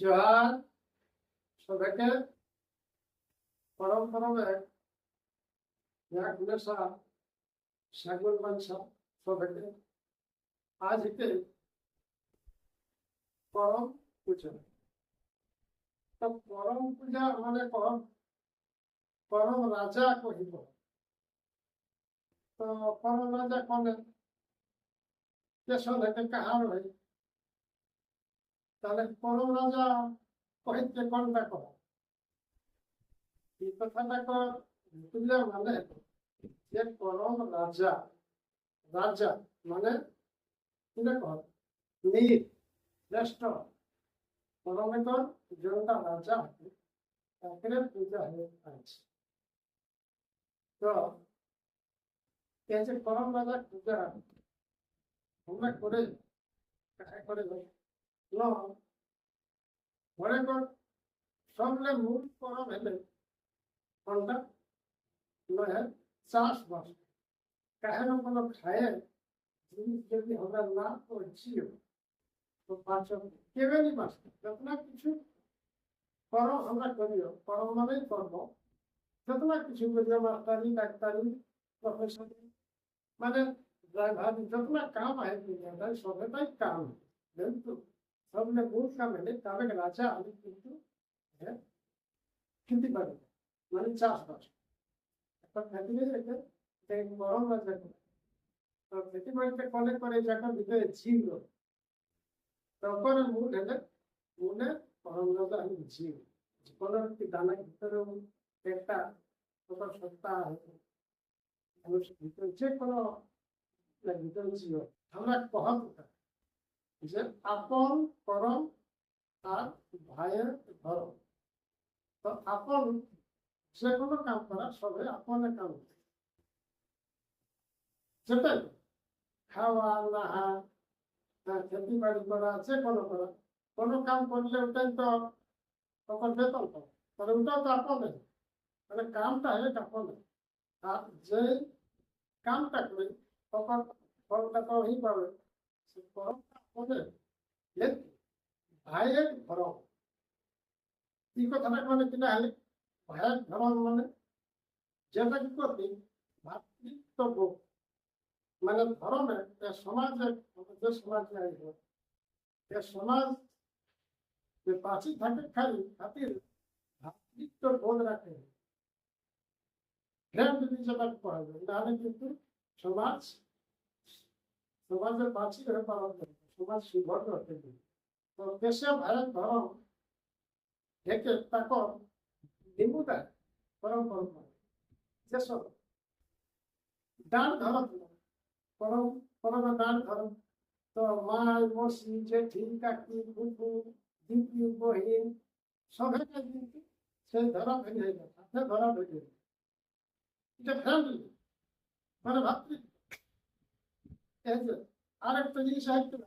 জোহার সবাইকে পরম পরমে এক নেশা, সাগর মানসা সবাইকে আজ এতে পরম পূজা। তো পরম পূজা মানে পরম পরম রাজা কহিব। তো পরম রাজা কনে কেশন হেতে কাহার হয় তাহলে পরম রাজা কহিতে কহ এই কথাটা তুলে মানে? যে পরম রাজা রাজা মানে নীর শ্রেষ্ঠ পরমিত যোনটা রাজা তাকে পূজা হয়ে আছে। তো, এই যে পরম রাজা পূজা, আমরা করে করে ন মনে কর সবলে মূল পরব হেলে কোনটা নয় চাষবাস। কাহেন কোনো খায়ে জিনিস যদি আমরা না করছিও তো পাঁচ কেবে নি বাঁচত যতনা কিছু করো আমরা করিও করো মানেই করব যতনা কিছু করিও মাস্টারি ডাক্তারি প্রফেসর মানে ড্রাইভার যতনা কাম আছে দুনিয়াটা সবেটাই কাম কিন্তু सबने मूल का मैंने तबे राजा আমি কিন্তু খেতে পারি মানে চাষবাস একটা ফ্যামিলি রেখে এক গরম রাজা করে তো খেতে বাড়িতে কলে করে যখন ভিতরে ঝিল তখন মূল হেলে মূলে গরম রাজা আমি ঝিল কোনো একটি দানা ভিতরে একটা তোমার সত্তা মানুষের ভিতরে যে কোনো ভিতরে ছিল আমরা কহা যে আপন করম আর ভাইয়ের ধরম তো আপন যে কোনো কাম করা সবে আপনে কাম সেটাই খাওয়া, নাহা খেতি বাড়ি করা, যে কোনো করা। কোনো কাম করলে ওটাই তো তখন বেতন পাবে। তাহলে ওটাও তো আপনে মানে কামটা এটা আপনে আর যে কামটা তখন ফলটা তো পাবে। সে ওদের ভাইয়ের ধরম এই কথাটা মানে কিনা হলে ভাইয়ের ধরম মানে। যেটা কি করবি? ভাতৃত্ব মানে ধরমে সমাজে যে সমাজে এ সমাজ যে পাঁচি থাকে খালি, খাতির ভাতৃত্ব বোধ রাখে। ফ্রেন্ড যেটা পড়াবে নাহলে কিন্তু সমাজ, সমাজের পাঁচি হয়ে পালন করবে সমাজ সুভদ্র হতে তো দেশে ভারত ধরম দেখে তাকর নিমুদা পরম পরম। দেশ ডান ধরম পরম পরম ডান ধরম তো মাই মসি, জেঠি, কাকি ফুফু দিদি বহিন সবাই কিন্তু সেই ধরম ভেঙে গেছে আপনার ধরম ভেঙে এটা ফ্যামিলি মানে ভাবছি যে আরেকটা জিনিস আসছিল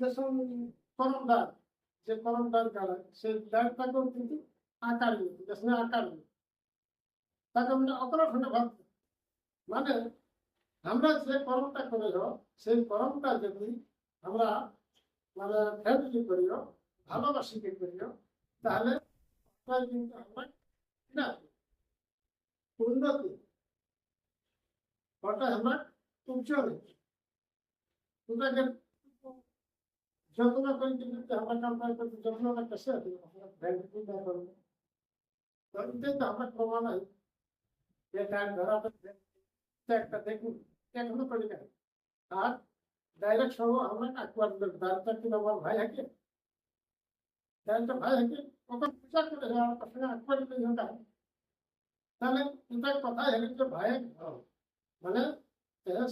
যেসব করমদার যে করমদার কালা সেই দাঁড়টাকেও কিন্তু আকার যেখানে আকার তাকে আমরা অকলক্ষণে ভাবতে মানে আমরা যে কর্মটা করে সেই কর্মটা যদি আমরা মানে ফ্যামিলি করিও, ভালোবাসিকে করিও, তাহলে কিন্তু আমরা না, উন্নতি। ওটা আমরা উজ্জ্বল ওটাকে যত্ন করে কিন্তু আমরা কাম করতে যত্ন করতেছে ব্যাংক চিন্তা করব তো আমরা প্রমাণ হয় যে তার ধরা একটা দেখুন এখনও করি না আর ডাইরেক্ট সহ আমরা আকুয়ার ডাক্তার কিন্তু আমার ভাই হাকে ডাইরেক্ট ভাই হাকে ওখানে পূজা করে আমার সঙ্গে আকুয়ার দিতে তাহলে এটা কথা হেলে যে ভাই মানে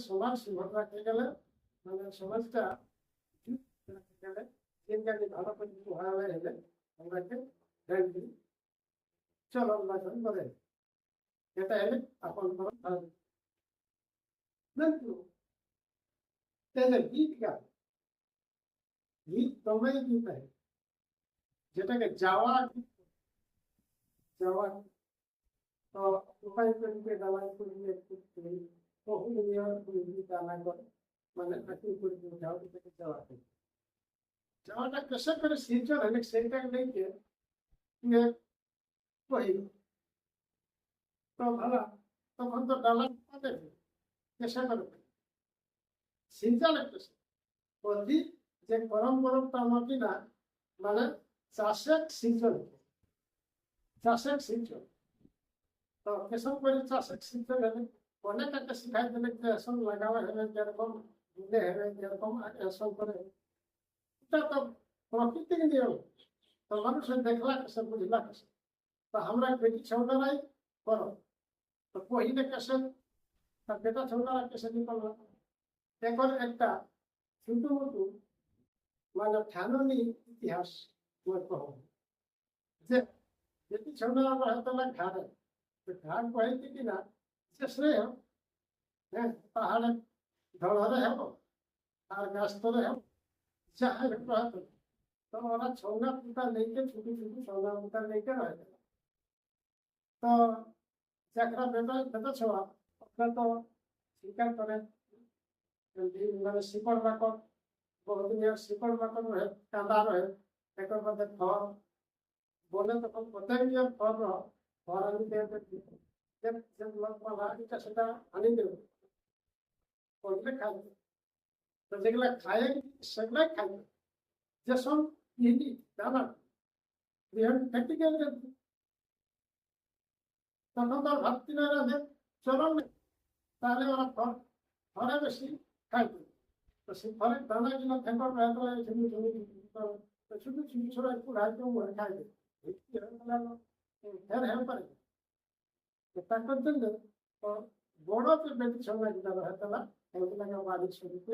সমাজ রাখতে গেলে মানে সমাজটা তিনটাকে ভালো করে ভালো হলে আমাকে ব্যাংকে চলন বাচন বলে এটা এলে আপন গীত গান গীত তোমায় গীত যেটাকে যাওয়া যাওয়া তো উপায় করিবে দালাই করিবে বহু নিয়ম দানা মানে যাওয়া থেকে যাওয়া যাওয়াটা কেসে করে শিলচর হলে সেইটা নেইকে ইয়ে কহিল তো ভালো তখন তো ডালা পাতে কেসে করে। শিলচর কেসে বলছি যে গরম গরম টানো মানে চাষের শিলচর চাষের শিলচর তো কেসব করে চাষের শিলচর হলে অনেক একটা শিখাই দিলে যে এসব লাগাবে হবে যেরকম দিলে হবে যেরকম, এসব করে তো প্রকৃতি তো মানুষের দেখলা কাছে বুঝলা কাছে তো আমরা বেটি ছেলেরাই করো। তো কহিলে কাছে তার বেটা ছেলেরা কাছে কি করলাম এখন একটা ছোটো মতো মানে ফ্যাননি ইতিহাস গল্প হবে যে বেটি ছেলেরা হয়তো না ঘাড়ে। তো ঘাট বহিতে কিনা যে শ্রেয়। হ্যাঁ পাহাড়ে ধরে হব, আর গাছ হব। జాగ్రత్త তো ওরা ছৌনা পুতা লেকে, ছুটি ছুটি ছৌনা পুতা লেকে রয়ে গেল তো চাকরা বেটা বেটা ছোয়া, ওখানে তো স্বীকার করে। মানে শিকড় বাকর বহুদিনের শিকড় বাকর রহে কাঁদা রহে একর মধ্যে ফল। বলে তখন প্রত্যেক দিন ফল রহ ফল আনি দিয়ে সেটা আনি দেব। করলে খাবে। যেগুলা খায়, সেগুলাই খাবে যেসব ইনি, দাদা প্র্যাকটিক্যাল তখন তো ভাবছি না যে নেই তাহলে ওরা ফল ফলে বেশি খাইবে তো সেই ফলের দানাগুলো ফেঙ্কর হয়ে গেলে ঝুমি ঝুমি তো শুধু ছোটো একটু মরে খাইবে ফের হেল পারে। তারপর জন্য বড় যে বেটি সঙ্গে যেটা হয়তলা এগুলোকে বাড়ির শুরুতে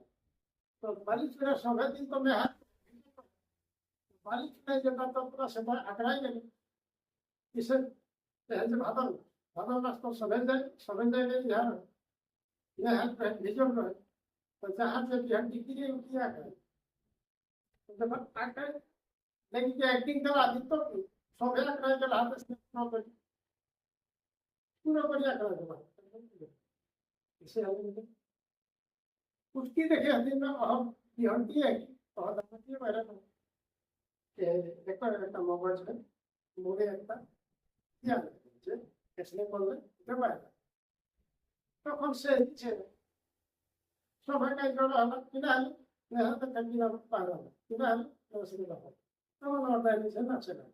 तो बारिश मेरा सोलह दिन तो मैं बारिश में जब तो पूरा समय अकड़ाई गई इसे पहले भादल भादल रास्ता तो समझ जाए समझ जाए यहाँ यह हाथ पहन निजम रहे तो जहाँ से यह डिग्री उठी आ गए तो जब आकर लेकिन जो एक्टिंग करा दी तो सोलह अकड़ाई के हाथ से पूरा बढ़िया करा जब इसे हम उसकी देखे हदी में हम बिहंती है और दामती मेरे को के देखो একটা মোবাইল আছে মোড়ে একটা ইয়ার আছে এসলে বললে দেবাই তখন সে দিচ্ছে সবাই কাজ করা হলো কিনা হলো নেহাতে কাজিনা পারা হলো কিনা হলো রসিদ হলো তখন ওটা নিচে নাচে না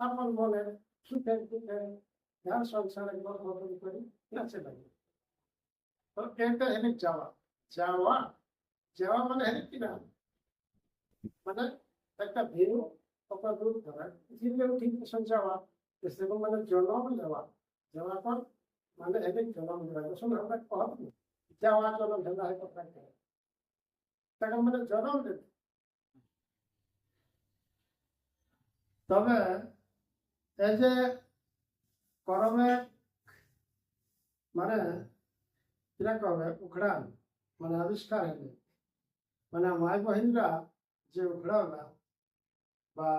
আপন মনে সুখে দুঃখে ধ্যান সংসারে গল্প করি নাচে লাগে তো এটা হেলে যাওয়া যাওয়া যাওয়া মানে কি না মানে একটা ভিড় ওপর দূর ধরা পৃথিবীর ঠিক পিছন যাওয়া সেরকম মানে জন্ম যাওয়া। যাওয়া পর মানে হেলে জন্ম দেওয়া যখন আমরা কম যাওয়া, জন্ম ধরা হয় কথা তখন মানে জন্ম দেবে তবে এই যে করমে মানে কীরকম হবে উখড়ান। মানে আবিষ্কার হবে মানে মায় বহিনরা যে উখড়াওলা বা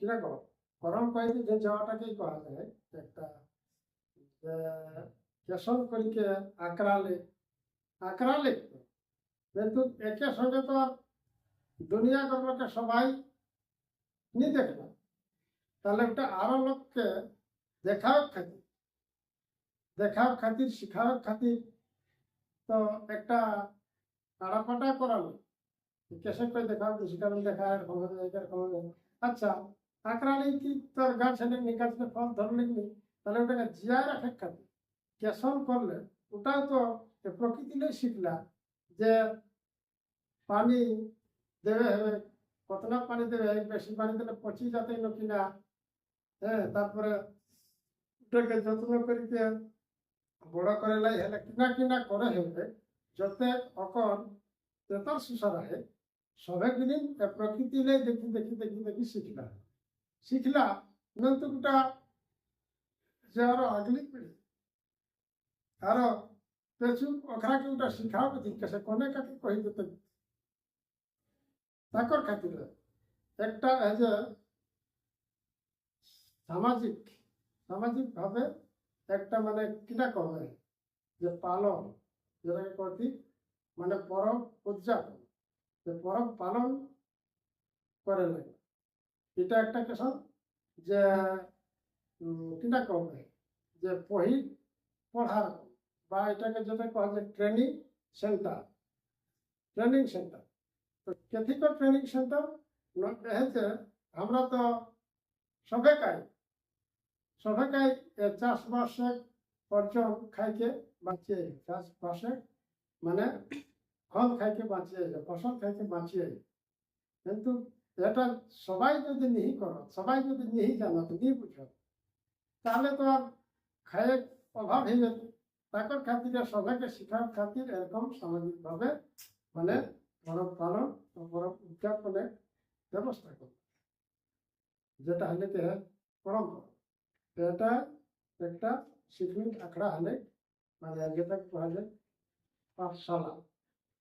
কীরকম গরম কয়েদি যে যাওয়াটাকেই করা যায়, একটা কেশব করিকে আঁকড়ালে আঁকড়ালে কিন্তু একে সঙ্গে তো দুনিয়া গল্পকে সবাই নি। দেখলাম তাহলে একটা আরও লোককে দেখাও খাতির দেখাও খাতির, শিখাও খাতির তো একটা আড়াপাটা করালো কেসে করে দেখাও শিখাবেন দেখা এরকম হবে এরকম হবে। আচ্ছা আঁকড়ালেই কি তোর গাছ এনে নি গাছকে ফল ধরলে নি তাহলে ওটাকে জিয়ায় রাখে খাতির কেশন করলে ওটাও তো এ প্রকৃতিলেই শিখলা যে পানি দেবে, হবে। কতটা পানি দেবে বেশি পানি দিলে পচি যাতে কিনা? হ্যাঁ তারপরে ওটাকে যত্ন করিতে ବଡ଼ କରେଲାଇ ହେଲେ কিনা କିନା କରେ ହେବେ ଯେତେ ଅକନ ତେତର ଶୁଷ ରହେ সবে গিলিন প্রকৃতি লাই দেখি দেখি দেখি দেখি শিখলা। শিখলা নন্তু গোটা যে আর আগলি পিড়ি আর পেছু অখরা কি গোটা শিখাও কতি কেসে কোনে কাকি কহি দিতে তাকর খাতিরে একটা এজ এ সামাজিক সামাজিক ভাবে একটা মানে কিনা করবে যে পালন যেটাকে কহতি মানে পরব উদযাপন। যে পরব পালন করে লাগে এটা একটা কেসন যে কিনা করবে যে পহি পড়ার বা এটাকে যেটা কয় যে ট্রেনিং সেন্টার ট্রেনিং সেন্টার তো কেথিকর ট্রেনিং সেন্টার হচ্ছে আমরা তো সবেকাই সবেকাই এ চাষবাসে অর্জন খাইকে বাঁচিয়ে, চাষবাসে মানে ফল খাইকে বাঁচিয়ে, ফসল খাইকে বাঁচিয়ে। কিন্তু এটা সবাই যদি নিহি করো সবাই যদি নিহি জানো নিহি বুঝো তাহলে তো আর খায়ে অভাব হয়ে যেত। তাকর খাতিরে সবাইকে শিখার খাতির এরকম সামাজিকভাবে মানে পরব পালন পরব উদযাপনের ব্যবস্থা করো যেটা হলে পরম্পরা। এটা একটা শিক্ষিক আখড়া হলে মানে যেটা করা যায় পাঠশালা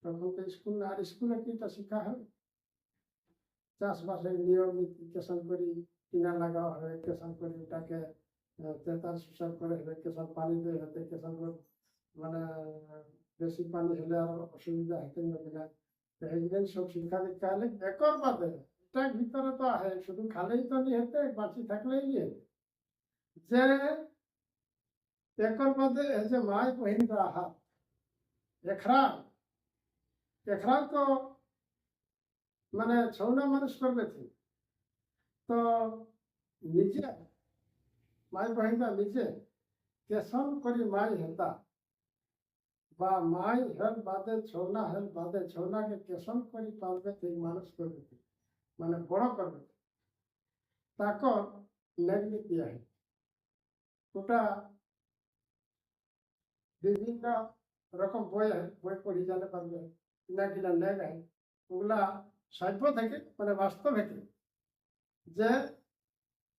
তখন তো স্কুল, আর স্কুলে কি তা শিক্ষা হয় চাষবাসের নিয়ম কেসন করি কিনা লাগাও হবে কেসন করি, ওটাকে তেতার সুসার করে হবে কেসন পানি দিয়ে হতে কেসন মানে বেশি পানি হলে আর অসুবিধা হতে হবে না। এইগুলো সব শিক্ষা দীক্ষা হলে একর বাদে এটার ভিতরে তো আহে শুধু খালেই তো নিয়ে বাঁচি থাকলেই নিয়ে। যে একর বাদে এই যে মাই বহিনরা হাত এখরা এখরা তো মানে ছৌনা মানুষ করবে তো তো নিজে মাই বহিনরা নিজে কেসন করি মাই হেতা বা মাই হেল বাদে ছৌনা হেল বাদে ছৌনাকে কেসন করি পারবে সেই মানুষ করবে তো। মানে বড় করবে তো। তাকর নেগনি দিয়া হয় ওটা বিভিন্ন রকম বই বই পড়ি জানতে পারবে, কিনা কিনা নেগ ওগুলা সভ্য থেকে মানে বাস্তব থেকে, যে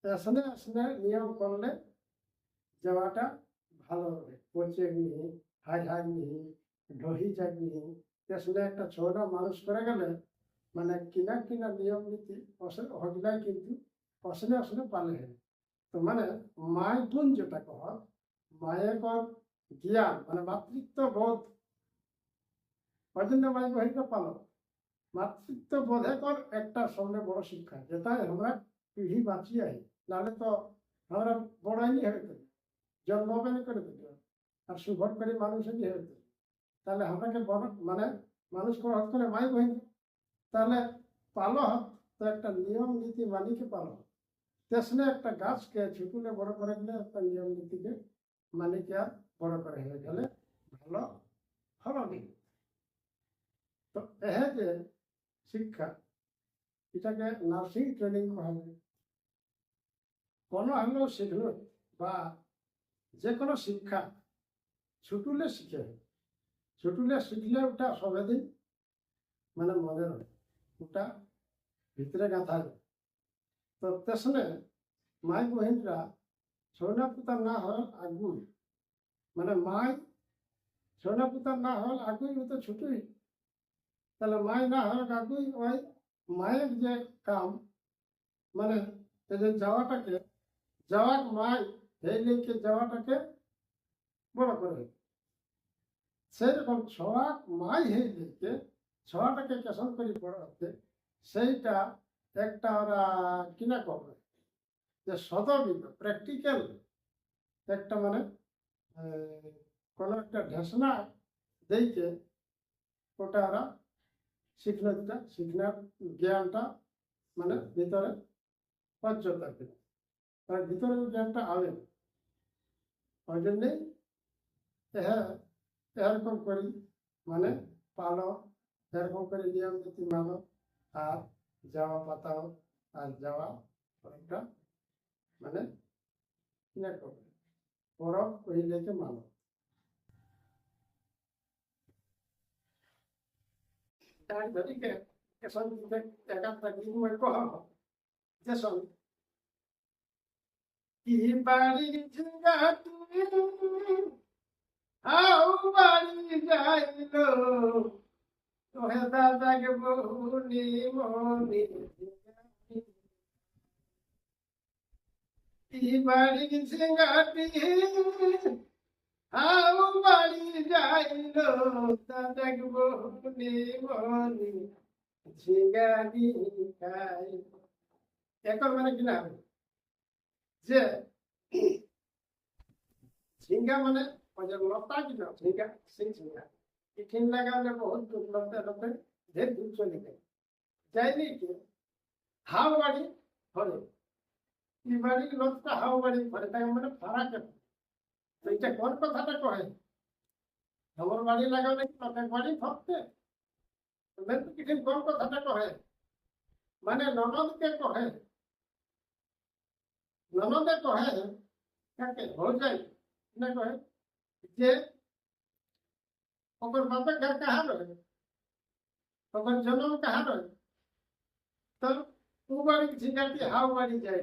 আসনে আসনে নিয়ম করলে যাওয়াটা ভালো হবে। পচে নিহি হাই হাই নিহি ঢহি যাক নিহি আসলে একটা ছোট মানুষ করে গেলে মানে কিনা কিনা নিয়ম নীতি হগলাই কিন্তু অসলে অসলে পালে তো মানে মায় গুণ যেটা কহ মায়ের কর জ্ঞান মানে মাতৃত্ব বোধ মায় বহিকে পালন মাতৃত্ব বোধে কর একটা সঙ্গে বড় শিক্ষা যেটা আমরা পিঢ়ি বাঁচিয়ে আই নাহলে তো আমরা বড়াইনি হয়ে গেল জন্ম বেনে করে দিল আর সুভট করে মানুষের হয়ে গেল তাহলে বড় মানে মানুষ করা হত করে মাই বহিন। তাহলে পালো হত তো একটা নিয়ম নীতি মানিকে পালো হত। তেসনে একটা গাছকে ছোটলে বড় করে একটা নিয়ম নীতিকে মানিকে আর বড় করে হয়ে গেলে ভালো হবে তো এহে যে শিক্ষা, এটাকে নার্সিং ট্রেনিং হয় কোনো হলেও শিখল বা যে কোনো শিক্ষা ছুটুলে শিখে, ছুটুলে শিখলে ওটা সবেদিন মানে মনে রয়, ওটা ভিতরে গাঁথা যায় তো তেসনে মাই বহিনরা ছৌনা পুতা না হল আগুই মানে মাই ছৌনা পুতা না হল আগুই তো ছুটুই। তাহলে মাই না হল আগুই ওই মায়ের যে কাম মানে যে যাওয়াটাকে, যাওয়ার মাই এই লিখে যাওয়াটাকে বড় করে। সেরকম ছড়াক মাই হয়ে লিখে ছড়াটাকে কেসন করে বড় হতে, সেইটা একটা ওরা কিনা করবে। যে সদবিদ প্র্যাকটিক্যাল একটা মানে কোনো একটা ঢেসনা দেইকে ওটা ওরা শিখনটা শিখনার জ্ঞানটা মানে ভিতরে পর্য থাকবে তার ভিতরে জ্ঞানটা আবে। ওই জন্যেই এরকম করি মানে পালো, এরকম করে নিয়ম নীতি মানো, আর যাওয়া পাতাও, আর যাওয়া অনেকটা মানে কিনা করবে পরব কহিলেকে মানো তার গতিকে কেশন একাত্তা কি মই কহ যেসন কি বাড়ি ঝিঙ্গা যাইলো। তোহে দাদাকে বহুনি মনি কি বাড়ি ঝিঙ্গাটি হাও বাড়ি যাইলো দাদাকে বহুনি মনি ঝিঙ্গা মানে লতা কি না? ঝিঙ্গা, সেই ঝিঙ্গা। টিফিন লাগালে বহুত লতে লতে ঢের দূর চলে যায়। যায়নি কি হাও বাড়ি ধরে এই বাড়ি লোকটা হাও বাড়ি ধরে তাকে মানে ফারাক আছে। তো এটা কোন কথাটা কহে আমার বাড়ি লাগাও নাকি লোকের বাড়ি ধরতে তো কিছু কোন কথাটা কহে মানে ননদকে কহে ননদে কহে কাকে हो जाए না কহে যে ओकर बापे घर कहाँ रहे ओकर जन्म कहाँ रहे तो ऊ बाड़ी झिंगाती हाव बाड़ी जाए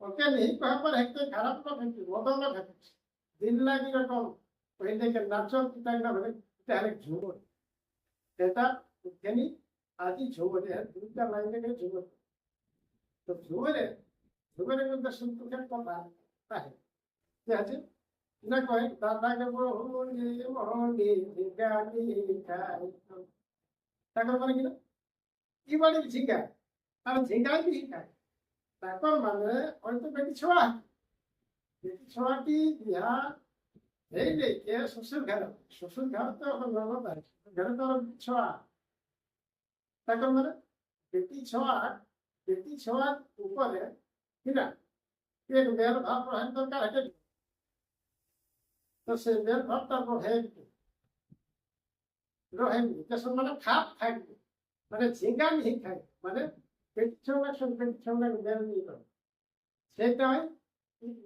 ওকে নেই কয়ে পর হেঁকতে খারাপ না ফেঁকি বদল না ফেঁকি দিন লাগি রকম পেন দেখে নাচ কিতাই না ভাবে, এটা আরেক ঝুমর। এটা লাইন দেখে ঝুমর। তো ঝুমরে ঝুমরে কিন্তু সন্তোষের কথা তাহে ঠিক আছে না কয়ে দাদাকে বহুনি মহনি জিগানি খাই তাকে মানে কিনা কি বাড়ি ঝিঙ্গা তার ঝিঙ্গা। কি ঝিঙ্গা তারপর মানে হয়তো বেটি ছোঁয়া বেটি ছোঁয়াটি বিহা এই দেখে শ্বশুর ঘর শ্বশুর ঘর তো এখন ননদ আছে ঘরে তো ছোঁয়া তারপর মানে বেটি ছোঁয়া বেটি ছোঁয়ার উপরে কিনা এক মেয়ের ভাব রহেন দরকার হেঁটে তো সে মেয়ের ভাবটা রহে রহেনি যেসব মানে খাপ থাকবে মানে ঝিঙ্গা মিহি থাকে মানে ছৌনার মেল নিয়ে সেটাই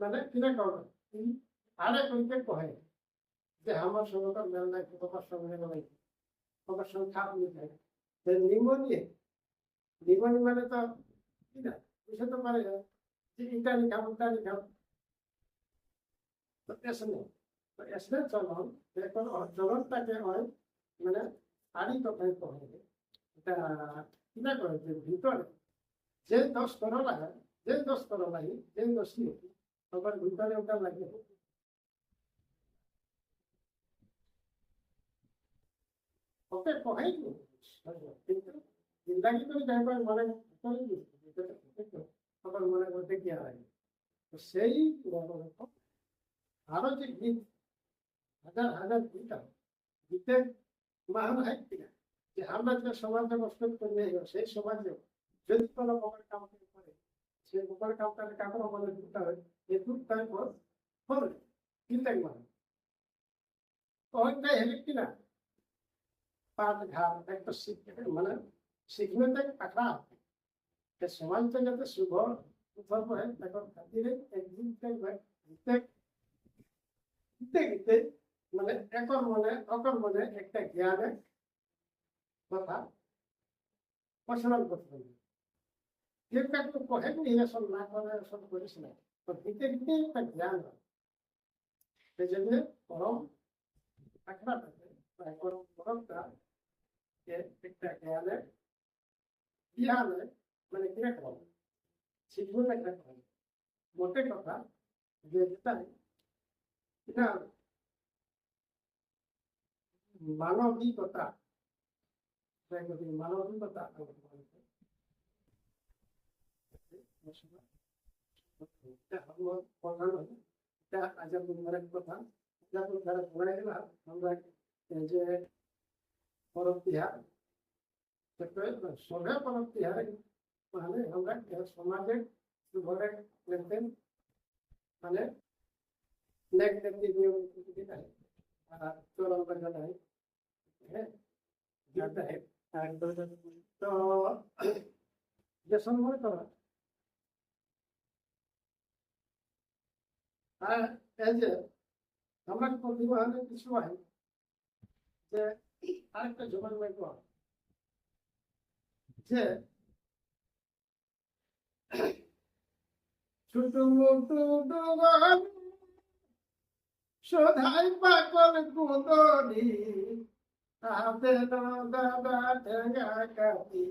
মানে কিনা করবে আরে কইতে কহে যে আমার সঙ্গে মেল নাই তোমার সঙ্গে নাই তোমার সঙ্গে খাপ নিয়ে থাকে সে নিমনি মানে তো কি না বুঝতে তো পারে যে ইটালি খাব ইটালি খাব তো এসনে তো এসনে চলন এখন হয় মানে আড়ি কথায় কহে এটা কিনা করে যে ভিতরে যে দোষ করো লাগে যে দোষ করো লাগে যে দোষ নিয়ে সবার ভিতরে ওটা লাগে। ওকে কহেই কিন্তু জিন্দাগি তো যাইবার মনে সবার মনের মধ্যে কি হয়? তো সেই আরও যে গীত, হাজার হাজার গীত গীতের মান হয় কিনা? যে আমরা যে সমাজে বসবাস করে সেই সমাজে যদি কোনো প্রকার কাম করে সেই প্রকার কামটা কাপড় আমাদের দুটা হয় এই দুটাই পর হবে চিন্তা মানে ওইটাই হেলে কিনা পাট ঘাট একটা মানে শিখবে তো আখড়া যে সমাজটা যাতে শুভ হয়, তখন খাতিরে একদিন গীতে মানে একর মনে, অকর মনে একটা জ্ঞানের কথা প্রচলন করতে হবে। কেউ কাউকে কহেননি এসব না করে এসব করিস না তো গীতে গীতে একটা জ্ঞান হয় সেই জন্য পরম আখড়াটাকে বা পরম পরমটা যে একটা জ্ঞানের জ্ঞানে মানে কীরকম শিখব না কীরকম মোটে কথা যে যেটাই এটা মানবিকতা মানবিকতা আমরা যে পরব বিহার সবে পরব তিহারে মানে আমরা সমাজে ঘরে লেনদেন মানে নীতি নাই আর চরম বাজা নাই হ্যাঁ তো যে সম্মান আর হয় যে ছোট মোটো ডোবান সদাই পাগল কুদনি তাতে দাদা ঠেঙ্গা কাটি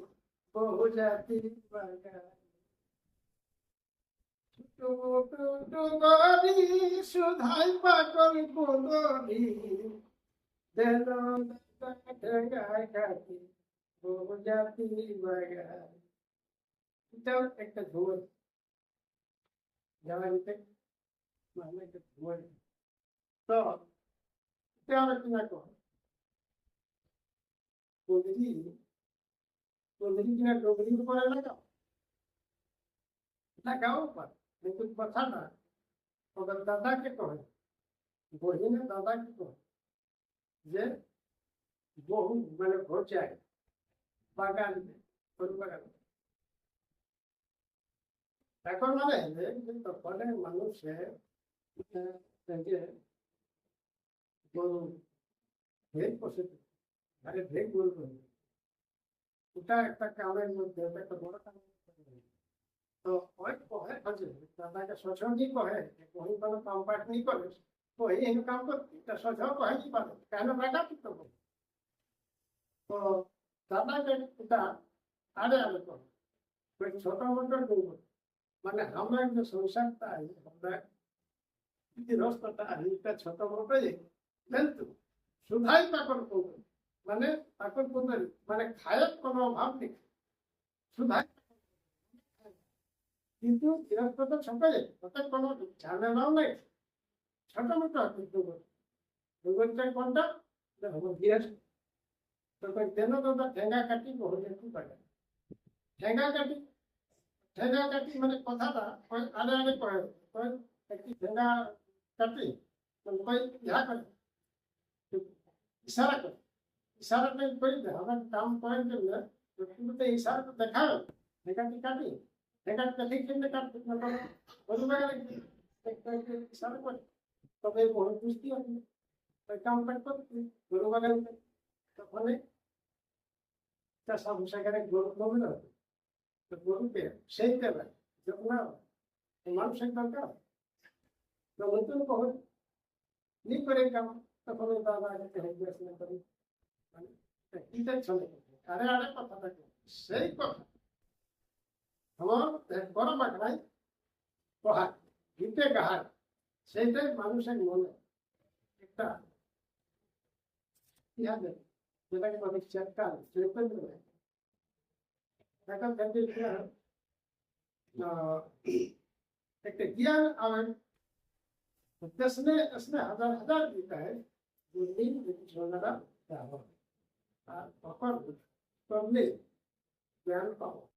বহু জাতি বাগা ডোবানি সদাই পাগল কুদনি দেন দাদা ঠেঙ্গা কাটি বহু জাতি বাগা এটাও একটা যারা নিতে মানে একটা উপরে লাগাও লাগাও लेकिन কথা না ওদের দাদাকে কহে বহিনে দাদাকে কহে যে বহু মানে ঘোচায় বাগান সরু বাগান এখন মানে যে তখন মানুষের যে গরু ভেগ বসে আরে ভেগ বলবো ওটা একটা কামের মধ্যে ওটা একটা বড় কামের কোনো কি কেন কি মানে আমরা যে সংসারটা আছে আমরা গৃহস্থটা আছে এটা ছোট মোটো কিন্তু সুধাই পাকর করবে মানে পাকর করবে মানে খায়ের কোনো অভাব নেই সুধাই কিন্তু গৃহস্থটা ছোট ওতে কোনো ঝামেলাও নেই। ছোট মোটো কিন্তু দুর্গটা কোনটা তো কই ঠেঙ্গা কাটি কাটি কাটি মানে কাটি করে, ইশারা করে। কাম করে দিলে তো তুমি তো ইশারা দেখাও ঠেঙ্গাটি কাটি। ঠেঙ্গাটি কাটি কিনতে কাটি মানে বলু বাগালে ইশারা করে তবে বহু বুঝতে হবে ওই কাম করতে বলু বাগালে তখন তা সব সেখানে গরু কমে না তো গরুকে সেই দেবে যখন না মানুষের দরকার তো নতুন কখন নি করে কাম তখন ওই বাবা আগে হেঁটে আসলে করি মানে কিটা চলে আরে আরে কথা থাকে সেই কথা আমার বড় বাগড়াই পহাড় গীতে গাহার সেইটাই মানুষের মনে একটা ইহা দেবে যেটাকে বলে চটকাল চৈতন্য এখন থেকে एक ज्ञान आवन दसने उसने हजार हजार देता है जो दिन छोड़ना क्या हो और पकड़ पब्लिक ज्ञान पाओ